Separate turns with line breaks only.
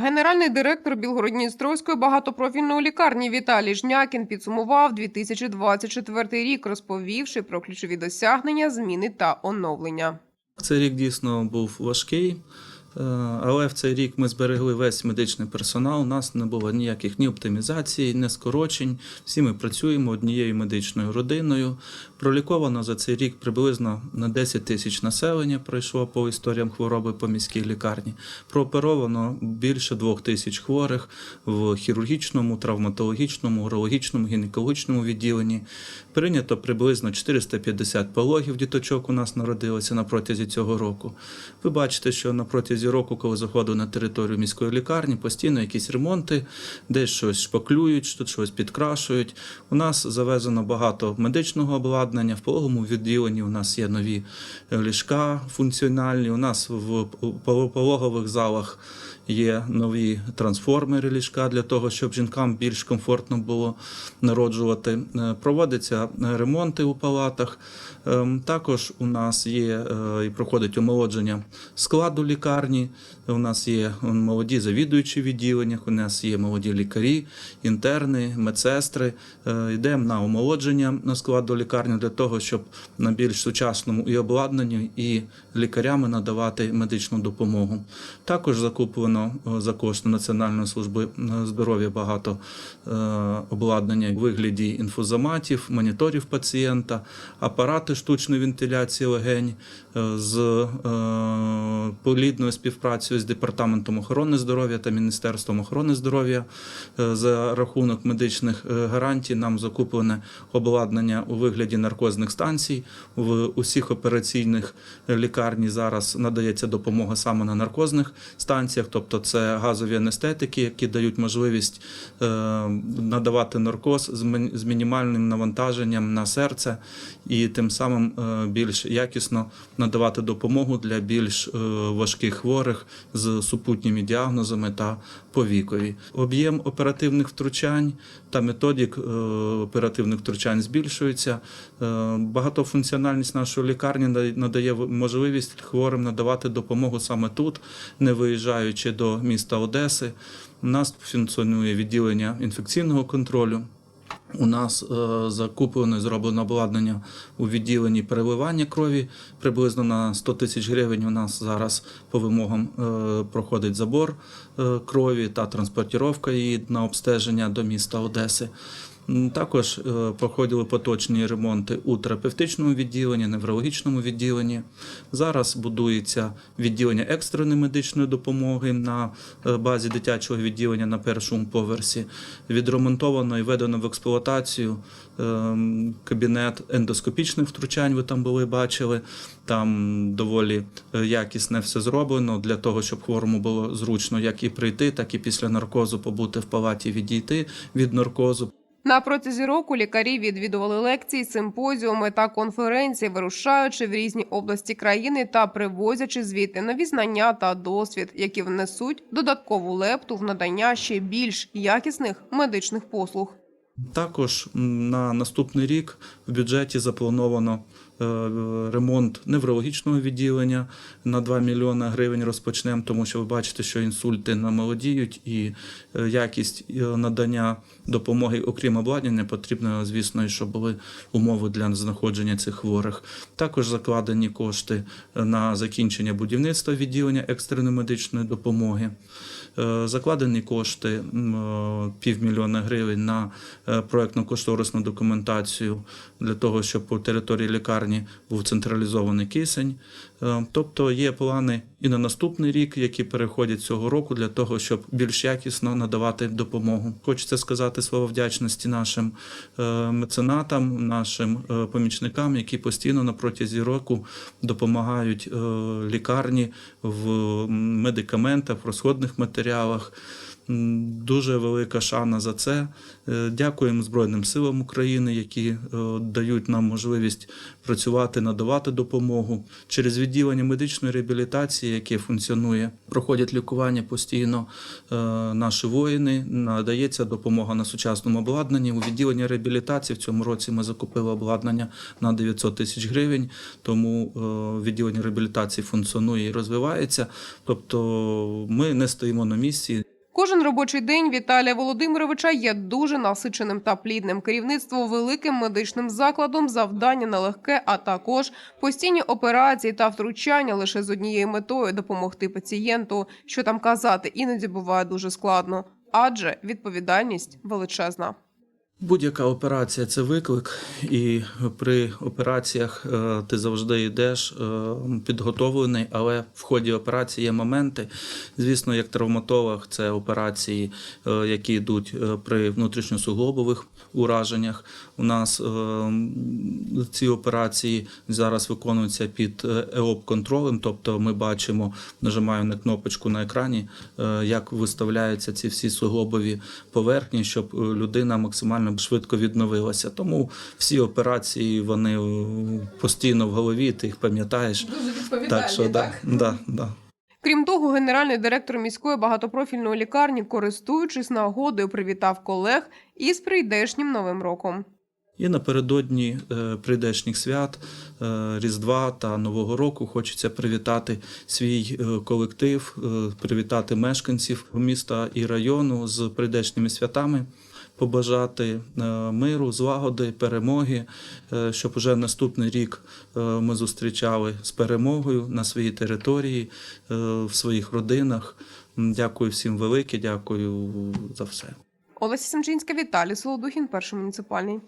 Генеральний директор Білгородністровської багатопрофільної лікарні Віталій Жнякін підсумував 2024 рік, розповівши про ключові досягнення, зміни та оновлення.
Цей рік дійсно був важкий, але в цей рік ми зберегли весь медичний персонал. У нас не було ніяких ні оптимізацій, ні скорочень. Всі ми працюємо однією медичною родиною. Проліковано за цей рік приблизно на 10 тисяч населення пройшло по історіям хвороби по міській лікарні. Прооперовано більше двох тисяч хворих в хірургічному, травматологічному, урологічному, гінекологічному відділенні. Прийнято приблизно 450 пологів діточок у нас народилося на протязі цього року. Ви бачите, що на протязі року, коли заходив на територію міської лікарні, постійно якісь ремонти, десь щось шпаклюють, тут щось підкрашують. У нас завезено багато медичного обладнання. В пологому відділенні у нас є нові ліжка функціональні. У нас в пологових залах є нові трансформери ліжка для того, щоб жінкам більш комфортно було народжувати. Е, Проводяться ремонти у палатах. Ем, Також у нас є е, і проходить омолодження складу лікарні. У нас є молоді завідуючі відділеннях, у нас є молоді лікарі, інтерни, медсестри. Е, Йдемо на омолодження на складу лікарні для того, щоб на більш сучасному і обладнанні, і лікарями надавати медичну допомогу. Також закуплено е, за кошти Національної служби е, здоров'я багато е, обладнання у вигляді інфузоматів, моніторів пацієнта, апарати штучної вентиляції легень е, з плідною співпрацею з департаментом охорони здоров'я та Міністерством охорони здоров'я за рахунок медичних гарантій. Нам закуплене обладнання у вигляді наркозних станцій. В усіх операційних лікарні зараз надається допомога саме на наркозних станціях, тобто це газові анестетики, які дають можливість е, надавати наркоз з мін- з мінімальним навантаженням на серце і тим самим е, більш якісно надавати допомогу для більш е, важких хворих з супутніми діагнозами та повікові. Об'єм оперативних втручань та методик е, оперативних втручань збільшується. Багатофункціональність нашої лікарні надає можливість хворим надавати допомогу саме тут, не виїжджаючи до міста Одеси. У нас функціонує відділення інфекційного контролю. У нас е, закуплено і зроблено обладнання у відділенні переливання крові. Приблизно на 100 тисяч гривень у нас зараз по вимогам е, проходить забор е, крові та транспортіровка її на обстеження до міста Одеси. Також е, проходили поточні ремонти у терапевтичному відділенні, неврологічному відділенні. Зараз будується відділення екстреної медичної допомоги на е, базі дитячого відділення на першому поверсі. Відремонтовано і введено в експлуатацію ем, кабінет ендоскопічних втручань. Ви там були, бачили. Там доволі е, якісне все зроблено для того, щоб хворому було зручно як і прийти, так і після наркозу побути в палаті, відійти від наркозу.
На протязі року лікарі відвідували лекції, симпозіуми та конференції, вирушаючи в різні області країни та привозячи звідти нові знання та досвід, які внесуть додаткову лепту в надання ще більш якісних медичних послуг.
Також на наступний рік в бюджеті заплановано ремонт неврологічного відділення на 2 мільйони гривень розпочнемо, тому що ви бачите, що інсульти намолодіють і е, якість е, надання допомоги, окрім обладнання, потрібно, звісно, і щоб були умови для знаходження цих хворих. Також закладені кошти на закінчення будівництва відділення екстреної медичної допомоги. Е, Закладені кошти е, півмільйона гривень на е, проектно-кошторисну документацію для того, щоб по території лікарні був централізований кисень. Е, Тобто є плани і на наступний рік, які переходять цього року, для того, щоб більш якісно надавати допомогу. Хочеться сказати слово вдячності нашим е, меценатам, нашим е, помічникам, які постійно на протязі року допомагають лікарні в медикаментах, в розходних матеріалах. Дуже велика шана за це. Е, Дякуємо Збройним силам України, які е, дають нам можливість працювати, надавати допомогу через відділення медичної реабілітації, яке функціонує, проходять лікування постійно. е, Наші воїни надається допомога на сучасному обладнанні. У відділенні реабілітації в цьому році ми закупили обладнання на 900 тисяч гривень. Тому відділення реабілітації функціонує і розвивається. Тобто ми не стоїмо на місці.
Кожен робочий день Віталія Володимировича є дуже насиченим та плідним. Керівництво великим медичним закладом, завдання нелегке, а також постійні операції та втручання лише з однією метою допомогти пацієнту. Що там казати, іноді буває дуже складно, адже відповідальність величезна.
Будь-яка операція це виклик, і при операціях е, ти завжди йдеш е, підготовлений, але в ході операції є моменти. Звісно, як травматолог, це операції, е, які йдуть при внутрішньосуглобових ураженнях. У нас ці операції зараз виконуються під ЕОП контролем, тобто ми бачимо, нажимаємо на кнопочку на екрані, як виставляються ці всі суглобові поверхні, щоб людина максимально швидко відновилася. Тому всі операції вони постійно в голові, ти їх пам'ятаєш.
Дуже відповідальні,
Так що да, да, да.
Крім того, генеральний директор міської багатопрофільної лікарні, користуючись нагодою, привітав колег із прийдешнім новим роком.
І напередодні е, прийдешніх свят, е, Різдва та Нового року хочеться привітати свій е, колектив, е, привітати мешканців міста і району з прийдешніми святами, побажати е, миру, злагоди, перемоги, е, щоб уже наступний рік е, ми зустрічали з перемогою на своїй території, в своїх родинах. Дякую всім велике, дякую за все.
Олеся Семчинська, Віталій Солодухін, перший муніципальний.